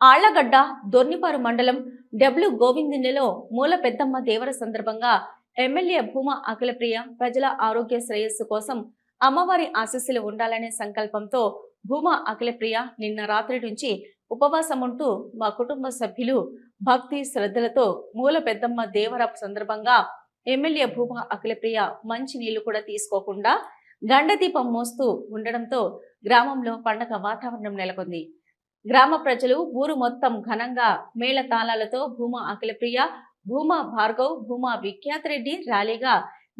ఆళ్ళగడ్డ దొర్నిపారు మండలం డబ్ల్యూ గోవిందిన్నెలో మూల పెద్దమ్మ దేవర సందర్భంగా ఎమ్మెల్యే భూమా అఖిలప్రియ ప్రజల ఆరోగ్య శ్రేయస్సు కోసం అమ్మవారి ఆశీస్సులు ఉండాలనే సంకల్పంతో భూమా అఖిలప్రియ నిన్న రాత్రి నుంచి ఉపవాసం ఉంటూ మా కుటుంబ సభ్యులు భక్తి శ్రద్ధలతో మూల పెద్దమ్మ దేవర సందర్భంగా ఎమ్మెల్యే భూమా అఖిలప్రియ మంచి నీళ్ళు కూడా తీసుకోకుండా గండదీపం మోస్తూ ఉండడంతో గ్రామంలో పండగ వాతావరణం నెలకొంది. గ్రామ ప్రజలు ఊరు మొత్తం ఘనంగా మేళ తాళాలతో భూమా అఖిలప్రియ భూమా భార్గవ్ భూమా విఖ్యాత్ రెడ్డి ర్యాలీగా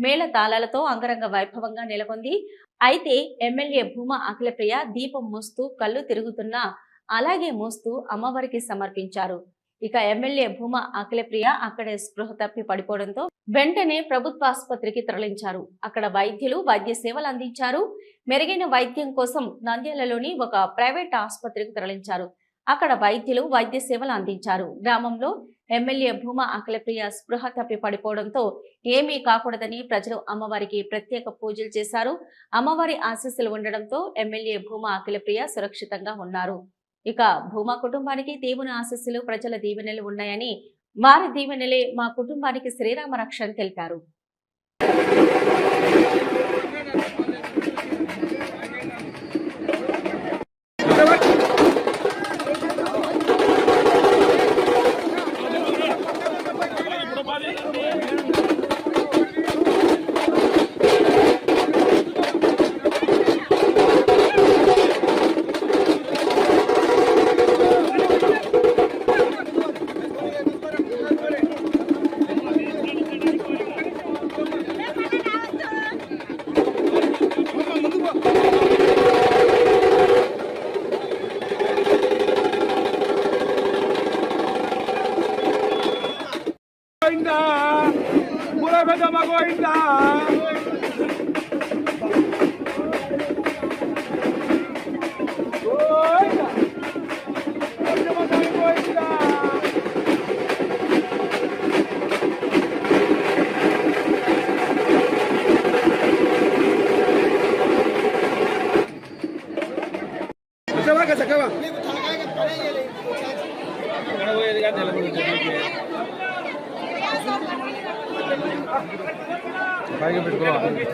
మేళ తాళాలతో అంగరంగ వైభవంగా నెలకొంది. అయితే ఎమ్మెల్యే భూమా అఖిలప్రియ దీపం మోస్తూ కళ్ళు తిరుగుతున్నా అలాగే మోస్తూ అమ్మవారికి సమర్పించారు. ఇక ఎమ్మెల్యే భూమా అఖిలప్రియ అక్కడే స్పృహ తప్పి పడిపోవడంతో వెంటనే ప్రభుత్వ ఆసుపత్రికి తరలించారు. అక్కడ వైద్యులు వైద్య సేవలు అందించారు. మెరుగైన వైద్యం కోసం నంద్యాలలోని ఒక ప్రైవేట్ ఆసుపత్రికి తరలించారు. అక్కడ వైద్యులు వైద్య సేవలు అందించారు. గ్రామంలో ఎమ్మెల్యే భూమా అఖిలప్రియ స్పృహ తప్పి పడిపోవడంతో ఏమీ కాకూడదని ప్రజలు అమ్మవారికి ప్రత్యేక పూజలు చేశారు. అమ్మవారి ఆశీస్సులు ఉండడంతో ఎమ్మెల్యే భూమా అఖిలప్రియ సురక్షితంగా ఉన్నారు. ఇక భూమా కుటుంబానికి దేవుని ఆశీస్సులు ప్రజల దీవెనలు ఉన్నాయని వారి దీవెనలే మా కుటుంబానికి శ్రీరామ రక్షణ అని తెలిపారు. గోవిందా పూల పెద్దమ్మ గోవిందా గోవిందా పెద్దమ్మ తల్లి పెట్టుకోవాలి సైడ్ చక్కవా పైకి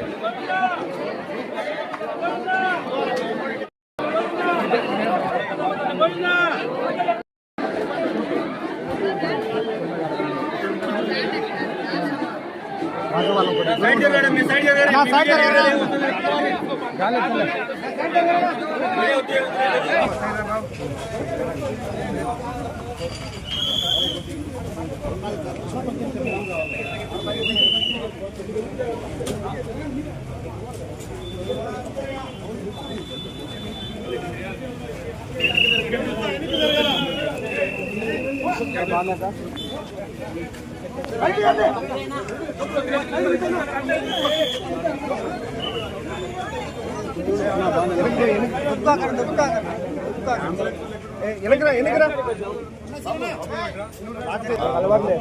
సైడ్ జరగడం మీ సైడ్ జరగడం సైడ్ జరగడం ఎనకరా ఎనకరా అలవాట్లే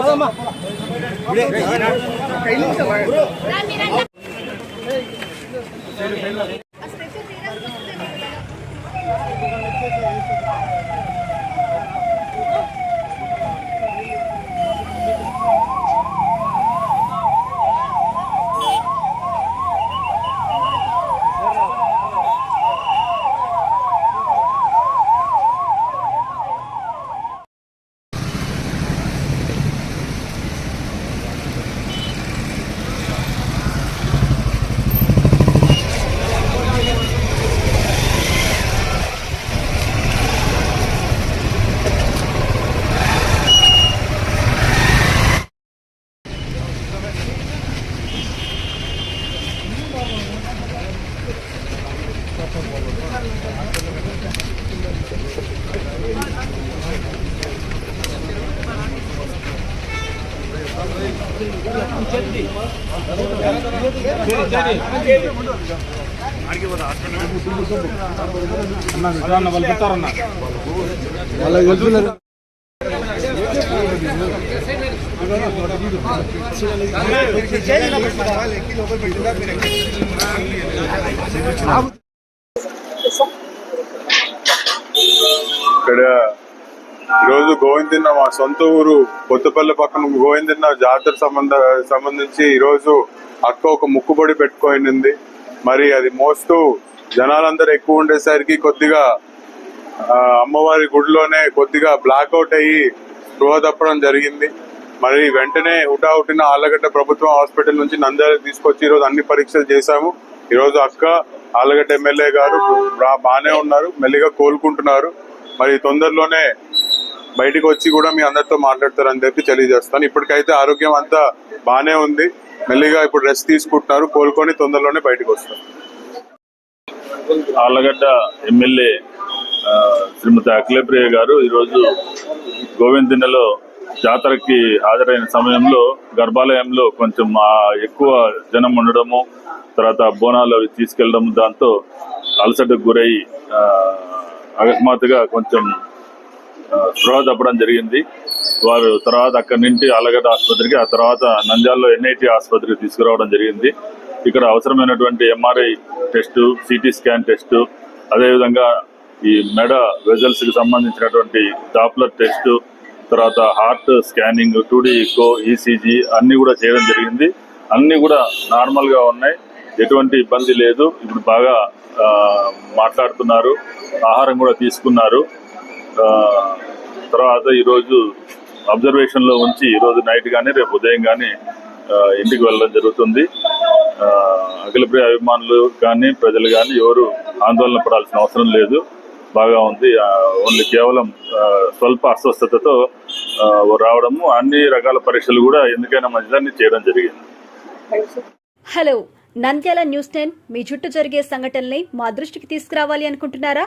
పదమ్మా అన్న వాళ్ళు ఇక్కడ ఈరోజు గోవిందన్న మా సొంత ఊరు కొత్తపల్లి పక్కన గోవిందన్న జాతర సంబంధ సంబంధించి ఈరోజు అక్క ఒక ముక్కుబడి పెట్టుకోనింది. మరి అది మోస్తూ జనాలందరూ ఎక్కువ ఉండేసరికి కొద్దిగా అమ్మవారి గుడిలోనే కొద్దిగా బ్లాక్అవుట్ అయ్యి స్పృహ తప్పడం జరిగింది. మరి వెంటనే హుటాహుటిన ఆళ్ళగడ్డ ప్రభుత్వ హాస్పిటల్ నుంచి నంద్యాల తీసుకొచ్చి ఈరోజు అన్ని పరీక్షలు చేశాము. ఈరోజు అక్క ఆళ్ళగడ్డ ఎమ్మెల్యే గారు బాగానే ఉన్నారు మెల్లిగా కోలుకుంటున్నారు. మరి తొందరలోనే బయటకు వచ్చి కూడా మీ అందరితో మాట్లాడతారని చెప్పి తెలియజేస్తాను. ఇప్పటికైతే ఆరోగ్యం అంతా బాగానే ఉంది. మెల్లిగా ఇప్పుడు రెస్ట్ తీసుకుంటున్నారు. కోలుకొని తొందరలోనే బయటకు వస్తారు. ఆళ్ళగడ్డ ఎమ్మెల్యే శ్రీమతి అఖిలప్రియ గారు ఈరోజు గోవిందిన్నెలో జాతరకి హాజరైన సమయంలో గర్భాలయంలో కొంచెం ఎక్కువ జనం ఉండడము తర్వాత బోనాలు అవి తీసుకెళ్ళడం దాంతో అలసటకు గురై అకస్మాత్తుగా కొంచెం స్పృహ తప్పడం జరిగింది. వారు తర్వాత అక్కడి నుంచి ఆలగడ్డ ఆసుపత్రికి ఆ తర్వాత నంద్యాలలో ఎన్ఐటి ఆసుపత్రికి తీసుకురావడం జరిగింది. ఇక్కడ అవసరమైనటువంటి MRI test CT scan test అదేవిధంగా ఈ మెడ వెజల్స్కి సంబంధించినటువంటి డాప్లర్ టెస్టు తర్వాత heart scanning two D echo ECG అన్నీ కూడా చేయడం జరిగింది. అన్నీ కూడా నార్మల్గా ఉన్నాయి. ఎటువంటి ఇబ్బంది లేదు. ఇప్పుడు బాగా మాట్లాడుతున్నారు. ఆహారం కూడా తీసుకున్నారు. తర్వాత ఈరోజు అబ్జర్వేషన్లో ఉంచి ఈరోజు నైట్ కానీ రేపు ఉదయం కానీ ఇంటికి వెళ్ళడం జరుగుతుంది. అఖిలప్రియ అభిమానులు కానీ ప్రజలు కానీ ఎవరు ఆందోళన పడాల్సిన అవసరం లేదు. బాగా ఉంది. ఓన్లీ కేవలం స్వల్ప అస్వస్థతతో రావడము అన్ని రకాల పరీక్షలు కూడా ఎందుకైనా మంచిదాన్ని చేయడం జరిగింది. హలో నంద్యాల న్యూస్ టెన్ మీ చుట్టూ జరిగే సంఘటనల్ని మా దృష్టికి తీసుకురావాలి అనుకుంటున్నారా?